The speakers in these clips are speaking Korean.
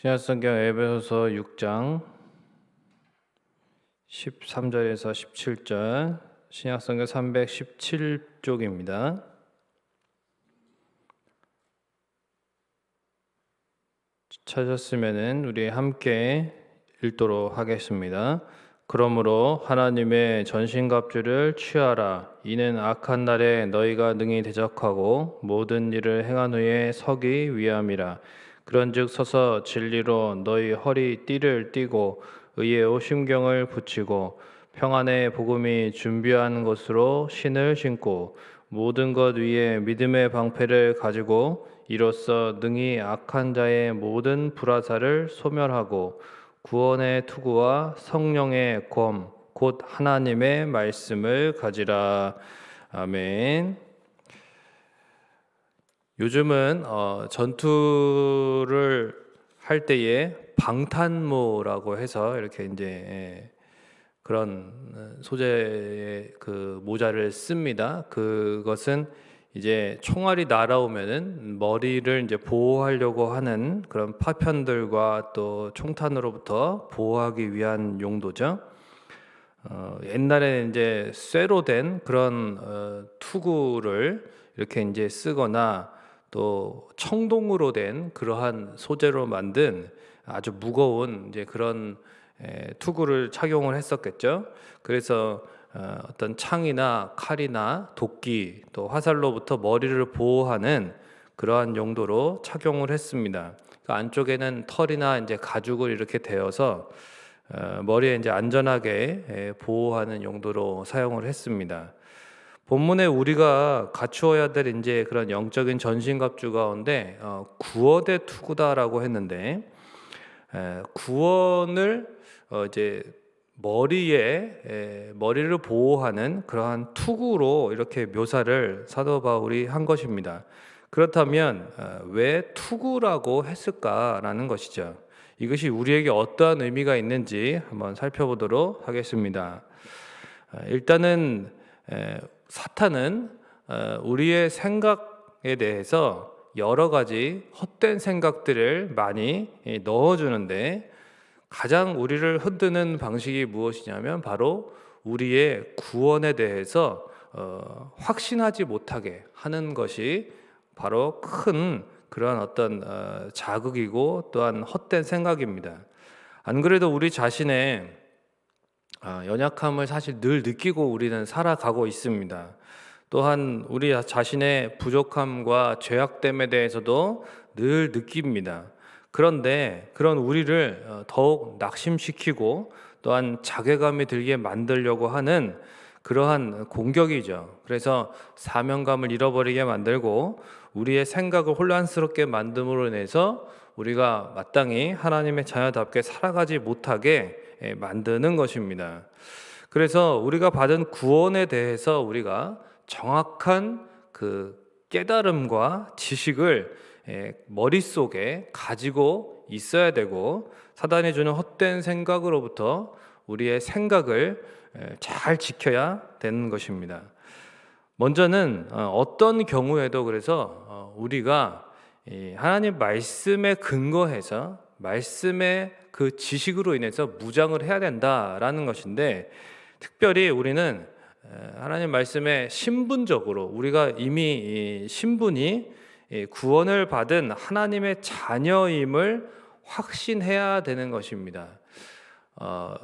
신약성경 에베소서 6장 13절에서 17절 신약성경 317쪽입니다. 찾았으면은 우리 함께 읽도록 하겠습니다. 그러므로 하나님의 전신갑주를 취하라. 이는 악한 날에 너희가 능히 대적하고 모든 일을 행한 후에 서기 위함이라. 그런즉 서서 진리로 너희 허리 띠를 띠고 의의 오심경을 붙이고 평안의 복음이 준비한 것으로 신을 신고 모든 것 위에 믿음의 방패를 가지고 이로써 능히 악한 자의 모든 불화사를 소멸하고 구원의 투구와 성령의 검, 곧 하나님의 말씀을 가지라. 아멘. 요즘은 어, 전투를 할 때에 방탄모라고 해서 이렇게 이제 예, 그런 소재의 그 모자를 씁니다. 그것은 이제 총알이 날아오면은 머리를 이제 보호하려고 하는 그런 파편들과 또 총탄으로부터 보호하기 위한 용도죠. 어, 옛날에는 이제 쇠로 된 그런 어, 투구를 이렇게 이제 쓰거나 또 청동으로 된 그러한 소재로 만든 아주 무거운 이제 그런 에, 투구를 착용을 했었겠죠. 그래서 어, 어떤 창이나 칼이나 도끼 또 화살로부터 머리를 보호하는 그러한 용도로 착용을 했습니다. 그 안쪽에는 털이나 이제 가죽을 이렇게 대어서 어, 머리에 이제 안전하게 에, 보호하는 용도로 사용을 했습니다. 본문에 우리가 갖추어야 될 이제 그런 영적인 전신갑주 가운데 어, 구원의 투구다라고 했는데 에, 구원을 어, 이제 머리에 에, 머리를 보호하는 그러한 투구로 이렇게 묘사를 사도 바울이 한 것입니다. 그렇다면 어, 왜 투구라고 했을까라는 것이죠. 이것이 우리에게 어떠한 의미가 있는지 한번 살펴보도록 하겠습니다. 어, 일단은 에, 사탄은 어, 우리의 생각에 대해서 여러 가지 헛된 생각들을 많이 예, 넣어주는데 가장 우리를 흔드는 방식이 무엇이냐면 바로 우리의 구원에 대해서 어, 확신하지 못하게 하는 것이 바로 큰 그러한 어떤 어, 자극이고 또한 헛된 생각입니다. 안 그래도 우리 자신의 아, 연약함을 사실 늘 느끼고 우리는 살아가고 있습니다. 또한 우리 자신의 부족함과 죄악됨에 대해서도 늘 느낍니다. 그런데 그런 우리를 어, 더욱 낙심시키고 또한 자괴감이 들게 만들려고 하는 그러한 공격이죠. 그래서 사명감을 잃어버리게 만들고 우리의 생각을 혼란스럽게 만듦으로 인해서 우리가 마땅히 하나님의 자녀답게 살아가지 못하게 예, 만드는 것입니다. 그래서 우리가 받은 구원에 대해서 우리가 정확한 그 깨달음과 지식을 예, 머릿속에 가지고 있어야 되고 사단이 주는 헛된 생각으로부터 우리의 생각을 예, 잘 지켜야 되는 것입니다. 먼저는 어, 어떤 경우에도 그래서 어, 우리가 하나님 말씀에 근거해서 말씀의 그 지식으로 인해서 무장을 해야 된다라는 것인데 특별히 우리는 하나님 말씀에 신분적으로 우리가 이미 신분이 구원을 받은 하나님의 자녀임을 확신해야 되는 것입니다. 어,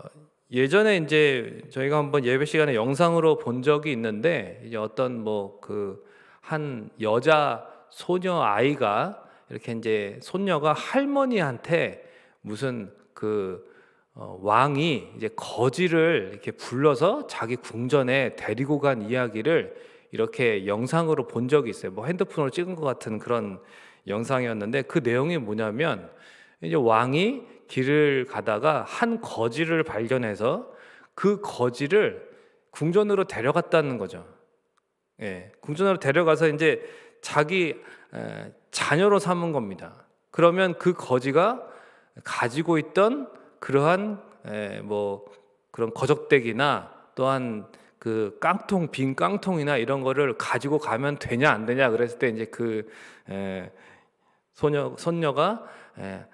예전에 이제 저희가 한번 예배 시간에 영상으로 본 적이 있는데 이제 어떤 뭐 그 한 여자 소녀 아이가 이렇게 이제 손녀가 할머니한테 무슨 그 어, 왕이 이제 거지를 이렇게 불러서 자기 궁전에 데리고 간 이야기를 이렇게 영상으로 본 적이 있어요. 뭐 핸드폰으로 찍은 것 같은 그런 영상이었는데 그 내용이 뭐냐면 이제 왕이 길을 가다가 한 거지를 발견해서 그 거지를 궁전으로 데려갔다는 거죠. 예, 궁전으로 데려가서 이제 자기 에, 자녀로 삼은 겁니다. 그러면 그 거지가 가지고 있던 그러한 에, 뭐 그런 거적대기나 또한 그 깡통 빈 깡통이나 이런 거를 가지고 가면 되냐 안 되냐 그랬을 때 이제 그 에, 소녀 손녀가 에,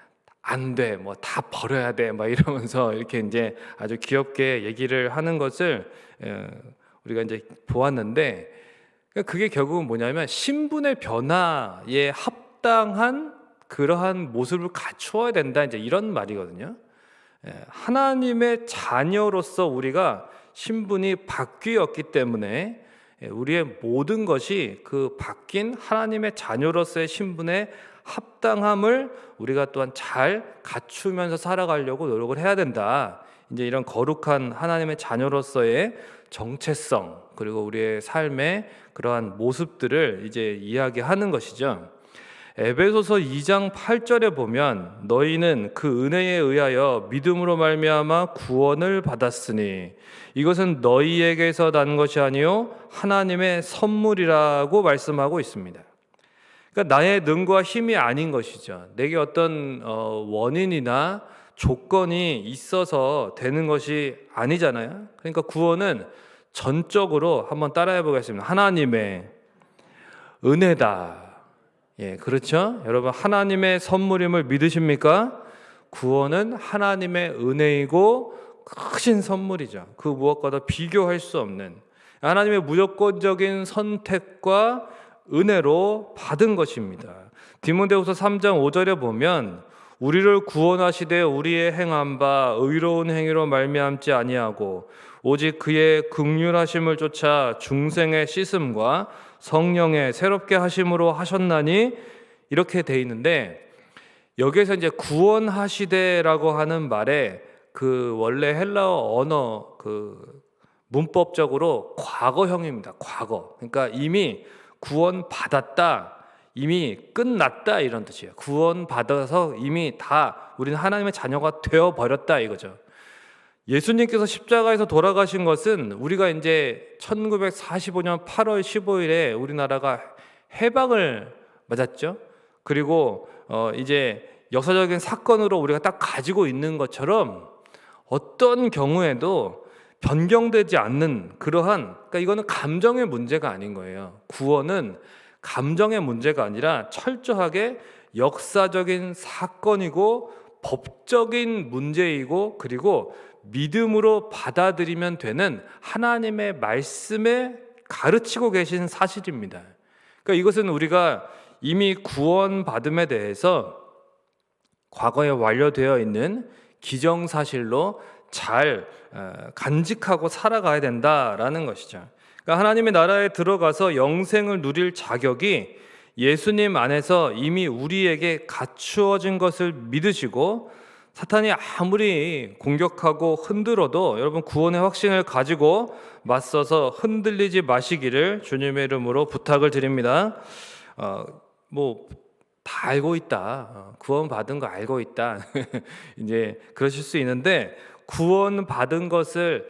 안 돼, 뭐 다 버려야 돼, 막 이러면서 이렇게 이제 아주 귀엽게 얘기를 하는 것을 에, 우리가 이제 보았는데 그러니까 그게 결국은 뭐냐면 신분의 변화에 합당한 그러한 모습을 갖추어야 된다 이제 이런 말이거든요. 예, 하나님의 자녀로서 우리가 신분이 바뀌었기 때문에 예, 우리의 모든 것이 그 바뀐 하나님의 자녀로서의 신분에 합당함을 우리가 또한 잘 갖추면서 살아가려고 노력을 해야 된다. 이제 이런 거룩한 하나님의 자녀로서의 정체성 그리고 우리의 삶의 그러한 모습들을 이제 이야기하는 것이죠. 에베소서 2장 8절에 보면 너희는 그 은혜에 의하여 믿음으로 말미암아 구원을 받았으니 이것은 너희에게서 난 것이 아니요 하나님의 선물이라고 말씀하고 있습니다. 그러니까 나의 능과 힘이 아닌 것이죠. 내게 어떤 어, 원인이나 조건이 있어서 되는 것이 아니잖아요. 그러니까 구원은 전적으로 한번 따라해 보겠습니다. 하나님의 은혜다. 예, 그렇죠? 여러분 하나님의 선물임을 믿으십니까? 구원은 하나님의 은혜이고 크신 선물이죠. 그 무엇과도 비교할 수 없는 하나님의 무조건적인 선택과 은혜로 받은 것입니다. 디모데후서 3장 5절에 보면 우리를 구원하시되 우리의 행한 바 의로운 행위로 말미암지 아니하고 오직 그의 극률하심을 쫓아 중생의 씻음과 성령의 새롭게 하심으로 하셨나니 이렇게 돼 있는데 여기에서 이제 구원하시되라고 하는 말에 그 원래 헬라어 언어 그 문법적으로 과거형입니다. 과거. 그러니까 이미 구원 받았다. 이미 끝났다 이런 뜻이에요. 구원 받아서 이미 다 우리는 하나님의 자녀가 되어 버렸다 이거죠. 예수님께서 십자가에서 돌아가신 것은 우리가 이제 1945년 8월 15일에 우리나라가 해방을 맞았죠. 그리고 어 이제 역사적인 사건으로 우리가 딱 가지고 있는 것처럼 어떤 경우에도 변경되지 않는 그러한 그러니까 이거는 감정의 문제가 아닌 거예요. 구원은 감정의 문제가 아니라 철저하게 역사적인 사건이고 법적인 문제이고 그리고 믿음으로 받아들이면 되는 하나님의 말씀에 가르치고 계신 사실입니다. 그러니까 이것은 우리가 이미 구원받음에 대해서 과거에 완료되어 있는 기정사실로 잘 어, 간직하고 살아가야 된다라는 것이죠. 그러니까 하나님의 나라에 들어가서 영생을 누릴 자격이 예수님 안에서 이미 우리에게 갖추어진 것을 믿으시고 사탄이 아무리 공격하고 흔들어도 여러분 구원의 확신을 가지고 맞서서 흔들리지 마시기를 주님의 이름으로 부탁을 드립니다. 어, 뭐 다 알고 있다. 어, 구원 받은 거 알고 있다. 이제 그러실 수 있는데 구원 받은 것을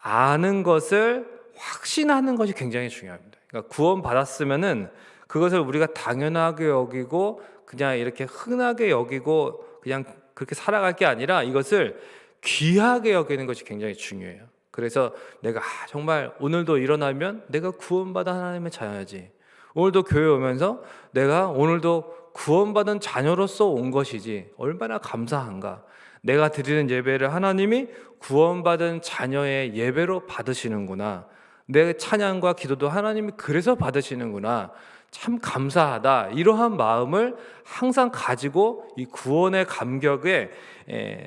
아는 것을 확신하는 것이 굉장히 중요합니다. 그러니까 구원 받았으면은 그것을 우리가 당연하게 여기고 그냥 이렇게 흔하게 여기고 그냥 그렇게 살아갈 게 아니라 이것을 귀하게 여기는 것이 굉장히 중요해요. 그래서 내가 아, 정말 오늘도 일어나면 내가 구원받은 하나님의 자녀지. 오늘도 교회 오면서 내가 오늘도 구원받은 자녀로서 온 것이지. 얼마나 감사한가. 내가 드리는 예배를 하나님이 구원받은 자녀의 예배로 받으시는구나. 내 찬양과 기도도 하나님이 그래서 받으시는구나. 참 감사하다. 이러한 마음을 항상 가지고 이 구원의 감격에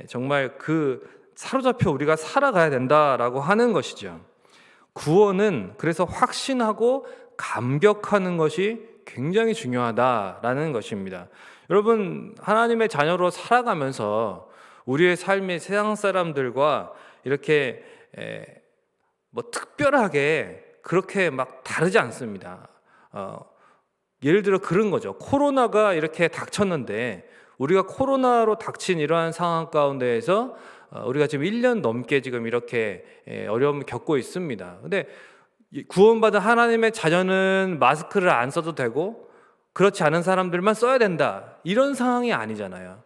정말 그 사로잡혀 우리가 살아가야 된다라고 하는 것이죠. 구원은 그래서 확신하고 감격하는 것이 굉장히 중요하다라는 것입니다. 여러분, 하나님의 자녀로 살아가면서 우리의 삶이 세상 사람들과 이렇게 뭐 특별하게 그렇게 막 다르지 않습니다. 어, 예를 들어 그런 거죠. 코로나가 이렇게 닥쳤는데 우리가 코로나로 닥친 이러한 상황 가운데에서 어, 우리가 지금 1년 넘게 지금 이렇게 예, 어려움을 겪고 있습니다. 근데 구원받은 하나님의 자녀는 마스크를 안 써도 되고 그렇지 않은 사람들만 써야 된다. 이런 상황이 아니잖아요.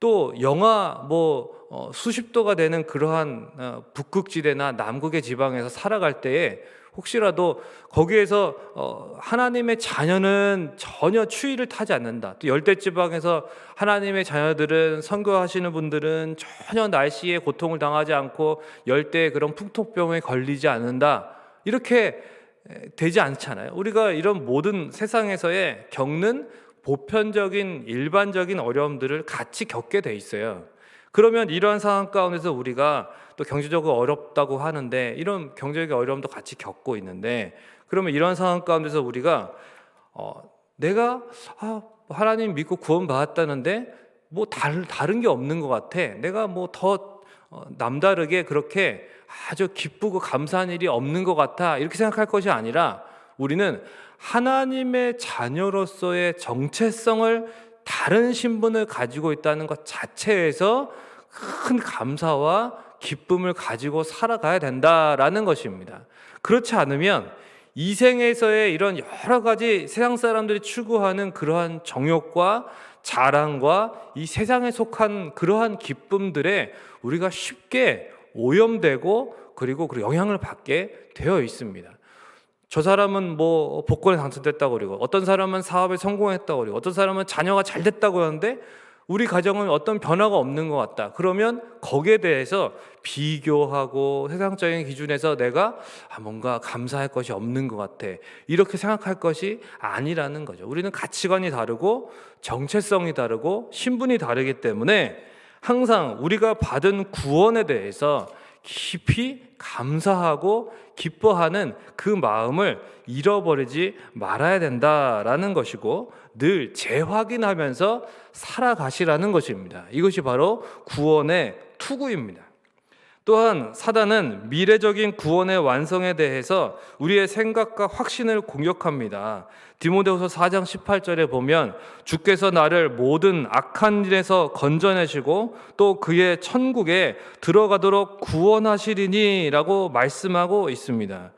또 영하 뭐 어, 수십 도가 되는 그러한 어, 북극지대나 남극의 지방에서 살아갈 때에 혹시라도 거기에서 어, 하나님의 자녀는 전혀 추위를 타지 않는다. 또 열대 지방에서 하나님의 자녀들은 선교하시는 분들은 전혀 날씨에 고통을 당하지 않고 열대 그런 풍토병에 걸리지 않는다. 이렇게 에, 되지 않잖아요. 우리가 이런 모든 세상에서의 겪는 보편적인 일반적인 어려움들을 같이 겪게 돼 있어요. 그러면 이러한 상황 가운데서 우리가 또 경제적으로 어렵다고 하는데 이런 경제적인 어려움도 같이 겪고 있는데 그러면 이러한 상황 가운데서 우리가 어, 내가 아, 하나님 믿고 구원 받았다는데 뭐 다른 다른 게 없는 것 같아. 내가 뭐더 어, 남다르게 그렇게 아주 기쁘고 감사한 일이 없는 것 같아. 이렇게 생각할 것이 아니라 우리는 하나님의 자녀로서의 정체성을 다른 신분을 가지고 있다는 것 자체에서 큰 감사와 기쁨을 가지고 살아가야 된다라는 것입니다. 그렇지 않으면 이 생에서의 이런 여러 가지 세상 사람들이 추구하는 그러한 정욕과 자랑과 이 세상에 속한 그러한 기쁨들에 우리가 쉽게 오염되고 그리고 그 영향을 받게 되어 있습니다. 저 사람은 뭐 복권에 당첨됐다고 그러고 어떤 사람은 사업에 성공했다고 그러고 어떤 사람은 자녀가 잘 됐다고 하는데 우리 가정은 어떤 변화가 없는 것 같다. 그러면 거기에 대해서 비교하고 세상적인 기준에서 내가 아, 뭔가 감사할 것이 없는 것 같아. 이렇게 생각할 것이 아니라는 거죠. 우리는 가치관이 다르고 정체성이 다르고 신분이 다르기 때문에 항상 우리가 받은 구원에 대해서 깊이 감사하고 기뻐하는 그 마음을 잃어버리지 말아야 된다라는 것이고 늘 재확인하면서 살아가시라는 것입니다. 이것이 바로 구원의 투구입니다. 또한 사단은 미래적인 구원의 완성에 대해서 우리의 생각과 확신을 공격합니다. 디모데후서 4장 18절에 보면 주께서 나를 모든 악한 일에서 건져내시고 또 그의 천국에 들어가도록 구원하시리니라고 말씀하고 있습니다.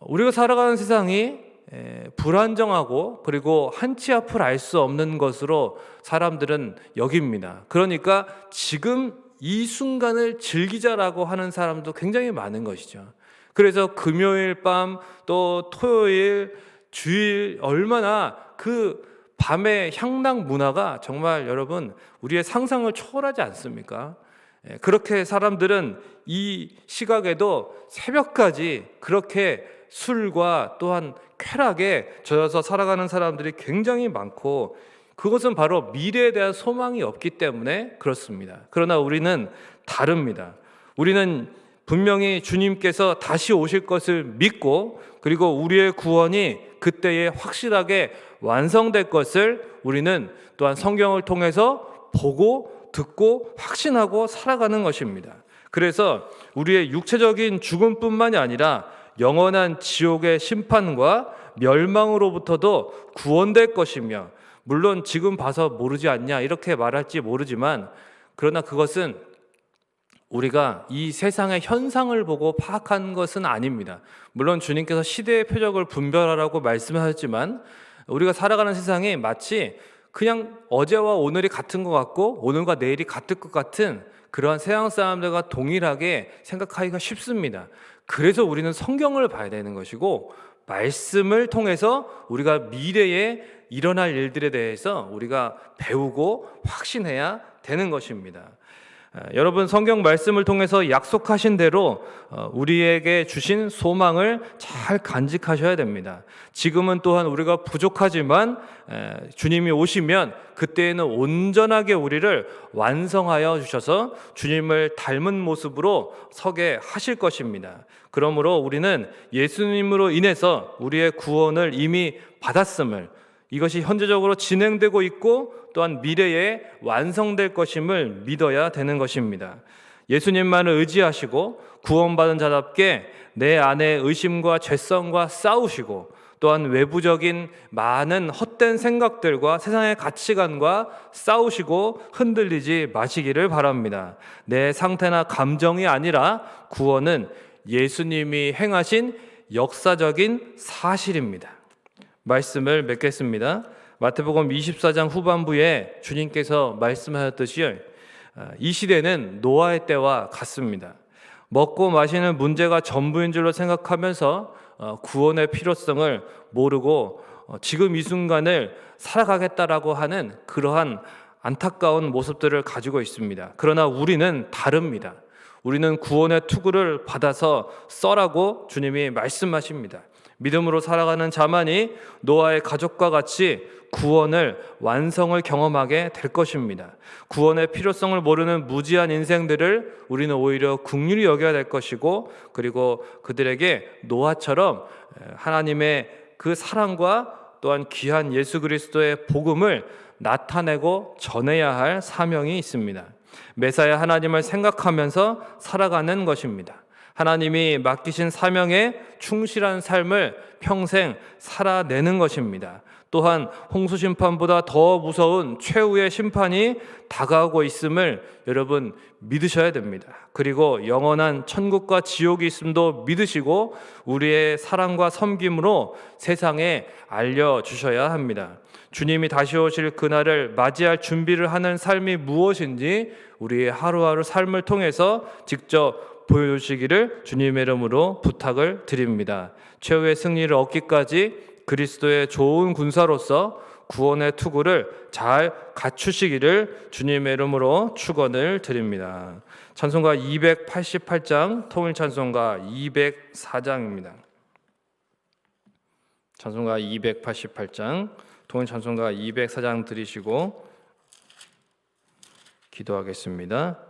우리가 살아가는 세상이 에, 불안정하고 그리고 한치 앞을 알 수 없는 것으로 사람들은 여깁니다. 그러니까 지금 이 순간을 즐기자라고 하는 사람도 굉장히 많은 것이죠. 그래서 금요일 밤 또 토요일 주일 얼마나 그 밤의 향락 문화가 정말 여러분 우리의 상상을 초월하지 않습니까? 예, 그렇게 사람들은 이 시각에도 새벽까지 그렇게 술과 또한 쾌락에 젖어서 살아가는 사람들이 굉장히 많고 그것은 바로 미래에 대한 소망이 없기 때문에 그렇습니다. 그러나 우리는 다릅니다. 우리는 분명히 주님께서 다시 오실 것을 믿고 그리고 우리의 구원이 그때에 확실하게 완성될 것을 우리는 또한 성경을 통해서 보고 듣고 확신하고 살아가는 것입니다. 그래서 우리의 육체적인 죽음뿐만이 아니라 영원한 지옥의 심판과 멸망으로부터도 구원될 것이며 물론 지금 봐서 모르지 않냐 이렇게 말할지 모르지만 그러나 그것은 우리가 이 세상의 현상을 보고 파악한 것은 아닙니다. 물론 주님께서 시대의 표적을 분별하라고 말씀하셨지만 우리가 살아가는 세상이 마치 그냥 어제와 오늘이 같은 것 같고 오늘과 내일이 같을 것 같은 그러한 세상 사람들과 동일하게 생각하기가 쉽습니다. 그래서 우리는 성경을 봐야 되는 것이고 말씀을 통해서 우리가 미래에 일어날 일들에 대해서 우리가 배우고 확신해야 되는 것입니다. 아, 여러분 성경 말씀을 통해서 약속하신 대로 어, 우리에게 주신 소망을 잘 간직하셔야 됩니다. 지금은 또한 우리가 부족하지만 주님이 오시면 그때에는 온전하게 우리를 완성하여 주셔서 주님을 닮은 모습으로 서게 하실 것입니다. 그러므로 우리는 예수님으로 인해서 우리의 구원을 이미 받았음을 이것이 현재적으로 진행되고 있고 또한 미래에 완성될 것임을 믿어야 되는 것입니다. 예수님만을 의지하시고 구원받은 자답게 내 안에 의심과 죄성과 싸우시고 또한 외부적인 많은 헛된 생각들과 세상의 가치관과 싸우시고 흔들리지 마시기를 바랍니다. 내 상태나 감정이 아니라 구원은 예수님이 행하신 역사적인 사실입니다. 말씀을 맺겠습니다. 마태복음 24장 후반부에 주님께서 말씀하셨듯이 아, 이 시대는 노아의 때와 같습니다. 먹고 마시는 문제가 전부인 줄로 생각하면서 어, 구원의 필요성을 모르고 어, 지금 이 순간을 살아가겠다라고 하는 그러한 안타까운 모습들을 가지고 있습니다. 그러나 우리는 다릅니다. 우리는 구원의 투구를 받아서 써라고 주님이 말씀하십니다. 믿음으로 살아가는 자만이 노아의 가족과 같이 구원을 완성을 경험하게 될 것입니다. 구원의 필요성을 모르는 무지한 인생들을 우리는 오히려 국률이 여겨야 될 것이고 그리고 그들에게 노아처럼 하나님의 그 사랑과 또한 귀한 예수 그리스도의 복음을 나타내고 전해야 할 사명이 있습니다. 메사야 하나님을 생각하면서 살아가는 것입니다. 하나님이 맡기신 사명에 충실한 삶을 평생 살아내는 것입니다. 또한 홍수 심판보다 더 무서운 최후의 심판이 다가오고 있음을 여러분 믿으셔야 됩니다. 그리고 영원한 천국과 지옥이 있음도 믿으시고 우리의 사랑과 섬김으로 세상에 알려 주셔야 합니다. 주님이 다시 오실 그날을 맞이할 준비를 하는 삶이 무엇인지 우리의 하루하루 삶을 통해서 직접 보여주시기를 주님의 이름으로 부탁을 드립니다. 최후의 승리를 얻기까지 그리스도의 좋은 군사로서 구원의 투구를 잘 갖추시기를 주님의 이름으로 축원을 드립니다. 찬송가 288장 통일 찬송가 204장입니다. 찬송가 288장 통일 찬송가 204장 들으시고 기도하겠습니다.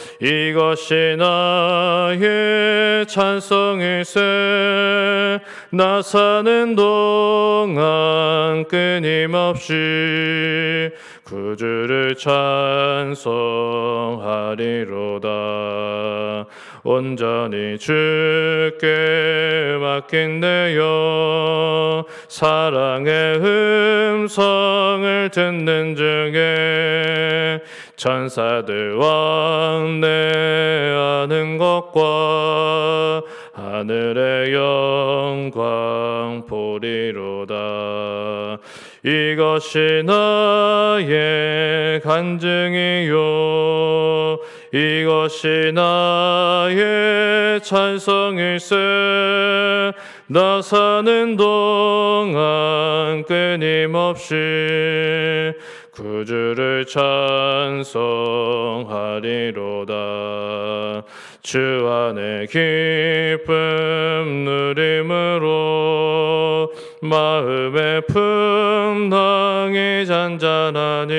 이것이 나의 찬송일세. 나 사는 동안 끊임없이 구주를 찬송하리로다. 온전히 주께 맡긴대요. 사랑의 음성을 듣는 중에 천사들 왕래하는 것과 하늘의 영광 보리로다. 이것이 나의 간증이요. 이것이 나의 찬성일세. 나 사는 동안 끊임없이 구주를 찬송하리로다. 주 안에 기쁨 누림으로 마음의 풍랑이 잔잔하니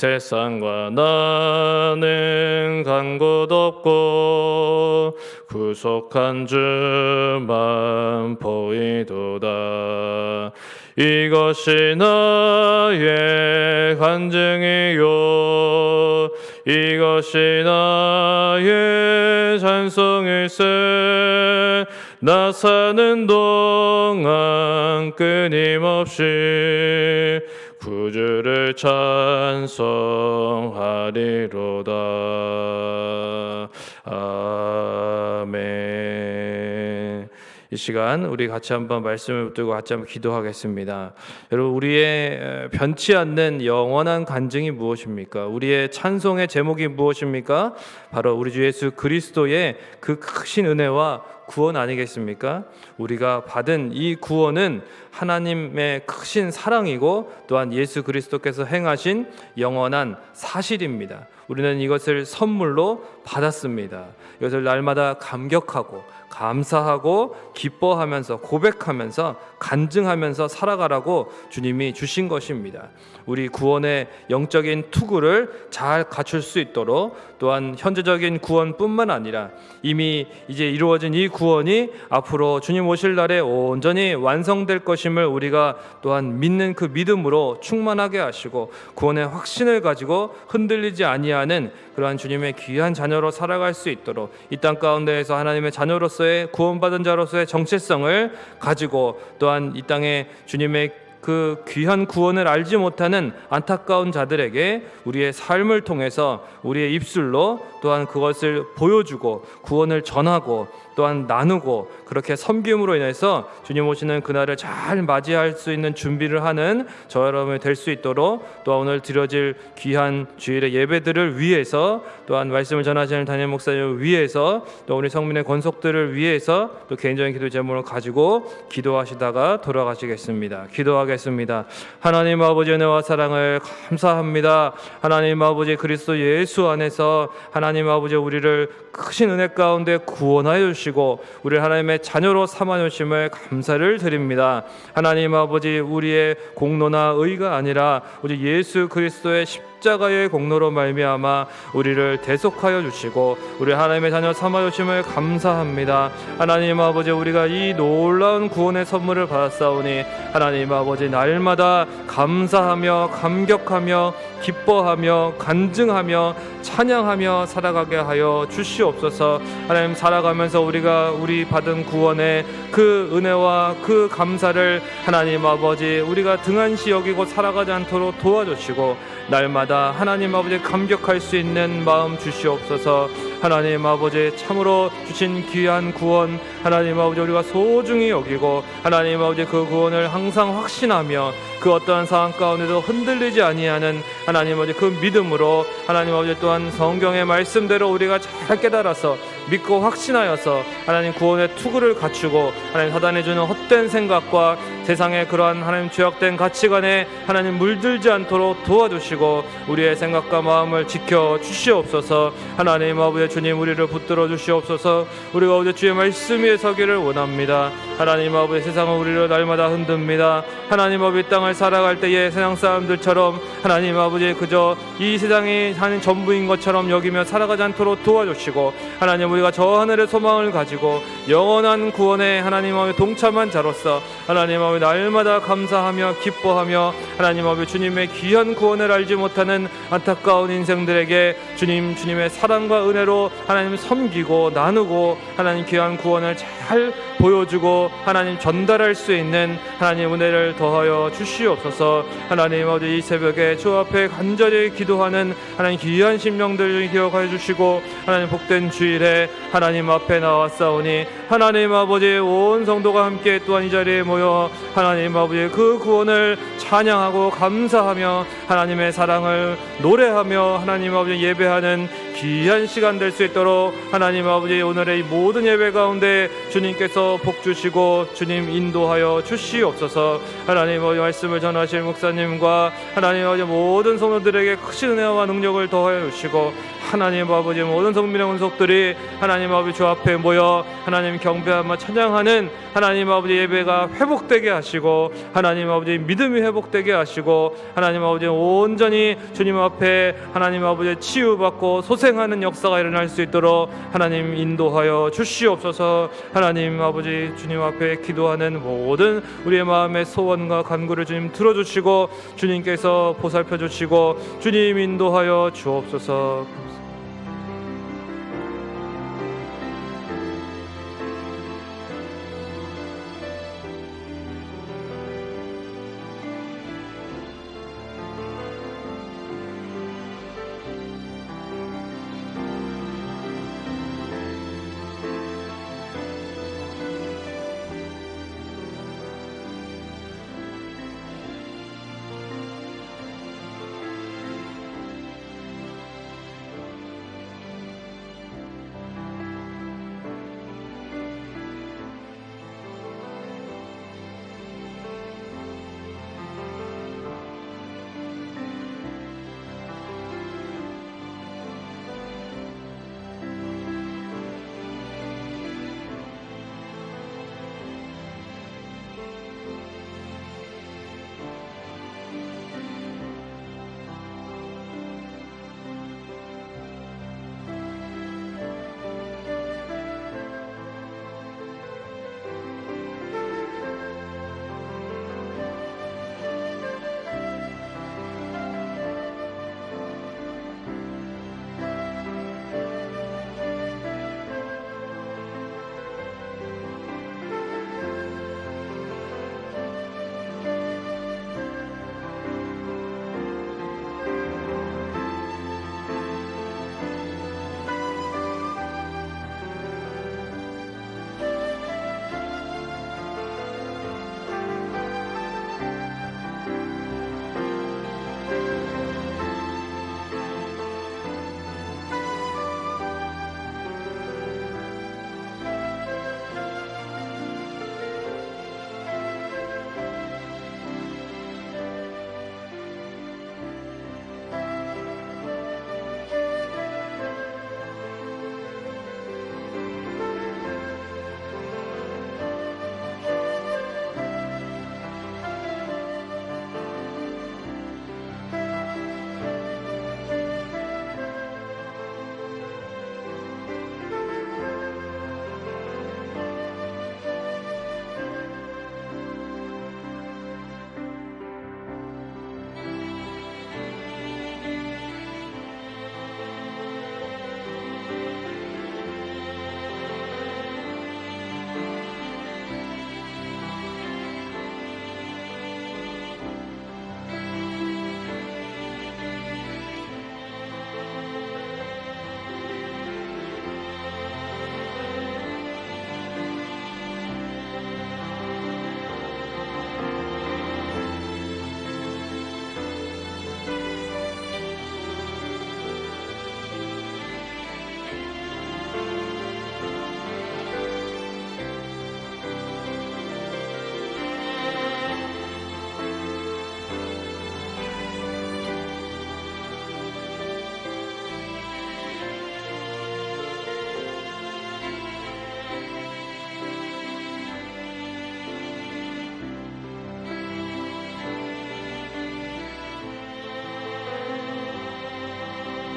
세상과 나는 간곳 없고 구속한 주만 보이도다. 이것이 나의 간증이요. 이것이 나의 찬송일세. 나 사는 동안 끊임없이 구주를 찬송하리로다. 아멘 이 시간 우리 같이 한번 말씀을 붙들고 같이 한번 기도하겠습니다. 여러분 우리의 변치 않는 영원한 간증이 무엇입니까? 우리의 찬송의 제목이 무엇입니까? 바로 우리 주 예수 그리스도의 그 크신 은혜와 구원 아니겠습니까? 우리가 받은 이 구원은 하나님의 크신 사랑이고 또한 예수 그리스도께서 행하신 영원한 사실입니다. 우리는 이것을 선물로 받았습니다. 이것을 날마다 감격하고 감사하고 기뻐하면서 고백하면서 간증하면서 살아가라고 주님이 주신 것입니다. 우리 구원의 영적인 투구를 잘 갖출 수 있도록 또한 현재적인 구원뿐만 아니라 이미 이제 이루어진 이 구원이 앞으로 주님 오실 날에 온전히 완성될 것임을 우리가 또한 믿는 그 믿음으로 충만하게 하시고 구원의 확신을 가지고 흔들리지 아니하는 그러한 주님의 귀한 자녀로 살아갈 수 있도록 이 땅 가운데에서 하나님의 자녀로서의 구원받은 자로서의 정체성을 가지고 또한 이 땅에 주님의 그 귀한 구원을 알지 못하는 안타까운 자들에게 우리의 삶을 통해서 우리의 입술로 또한 그것을 보여주고 구원을 전하고 또한 나누고 그렇게 섬김으로 인해서 주님 오시는 그날을 잘 맞이할 수 있는 준비를 하는 저 여러분이 될 수 있도록 또한 오늘 드려질 귀한 주일의 예배들을 위해서 또한 말씀을 전하시는 담임 목사님을 위해서 또 우리 성민의 권속들을 위해서 또 개인적인 기도 제목을 가지고 기도하시다가 돌아가시겠습니다. 기도하겠습니다. 하나님 아버지 은혜와 사랑을 감사합니다. 하나님 아버지 그리스도 예수 안에서 하나님 아버지 우리를 크신 은혜 가운데 구원하여 주시고 우리 하나님의 자녀로 삼아 주심을 감사를 드립니다. 하나님 아버지 우리의 공로나 의가 아니라 우리 예수 그리스도의 십자가의 공로로 말미암아 우리를 대속하여 주시고 우리 하나님의 자녀 삼아 주심을 감사합니다. 하나님 아버지 우리가 이 놀라운 구원의 선물을 받았사오니 하나님 아버지 날마다 감사하며 감격하며 기뻐하며 간증하며 찬양하며 살아가게 하여 주시옵소서. 하나님 살아가면서 우리가 우리 받은 구원의 그 은혜와 그 감사를 하나님 아버지 우리가 등한시 여기고 살아가지 않도록 도와주시고 날마다 하나님 아버지 감격할 수 있는 마음 주시옵소서. 하나님 아버지 참으로 주신 귀한 구원 하나님 아버지 우리가 소중히 여기고 하나님 아버지 그 구원을 항상 확신하며 그 어떠한 상황 가운데도 흔들리지 아니하는 하나님 아버지 그 믿음으로 하나님 아버지 또한 성경의 말씀대로 우리가 잘 깨달아서 믿고 확신하여서 하나님 구원의 투구를 갖추고 하나님 사단이 주는 헛된 생각과 세상의 그러한 하나님 죄악된 가치관에 하나님 물들지 않도록 도와주시고 우리의 생각과 마음을 지켜 주시옵소서. 하나님 아버지 주님 우리를 붙들어 주시옵소서. 우리가 어제 주의 말씀 위에 서기를 원합니다. 하나님 아버지 세상은 우리를 날마다 흔듭니다. 하나님 아버지 이 땅을 살아갈 때에 세상 사람들처럼 하나님 아버지 그저 이 세상이 하는 전부인 것처럼 여기며 살아가지 않도록 도와주시고 하나님 우리가 저 하늘의 소망을 가지고 영원한 구원에 하나님 아버지 동참한 자로서 하나님 아버지 날마다 감사하며 기뻐하며 하나님 아버지 주님의 귀한 구원을 알지 못하는 안타까운 인생들에게 주님 주님의 사랑과 은혜로 하나님 섬기고 나누고 하나님 귀한 구원을 잘 보여주고 하나님 전달할 수 있는 하나님 은혜를 더하여 주시옵소서. 하나님 아버지 이 새벽에 주 앞에 간절히 기도하는 하나님 귀한 심령들 기억하여 주시고 하나님 복된 주일에 하나님 앞에 나왔사오니 하나님 아버지 온 성도가 함께 또한 이 자리에 모여 하나님 아버지 그 구원을 찬양하고 감사하며 하나님의 사랑을 노래하며 하나님 아버지 예배하는 귀한 시간 될 수 있도록 하나님 아버지 오늘의 이 모든 예배 가운데 주님께서 복 주시고 주님 인도하여 주시옵소서. 하나님 아버지 말씀을 전하실 목사님과 하나님 아버지 모든 성도들에게 크신 은혜와 능력을 더하여 주시고 하나님 아버지 모든 성민의 원속들이 하나님 아버지 주 앞에 모여 하나님 경배하며 찬양하는 하나님 아버지 예배가 회복되게 하시고 하나님 아버지 믿음이 회복되게 하시고 하나님 아버지 온전히 주님 앞에 하나님 아버지 치유받고 소생하는 역사가 일어날 수 있도록 하나님 인도하여 주시옵소서 하나님 아버지 주님 앞에 기도하는 모든 우리의 마음의 소원과 간구를 주님 들어주시고 주님께서 보살펴 주시고 주님 인도하여 주옵소서.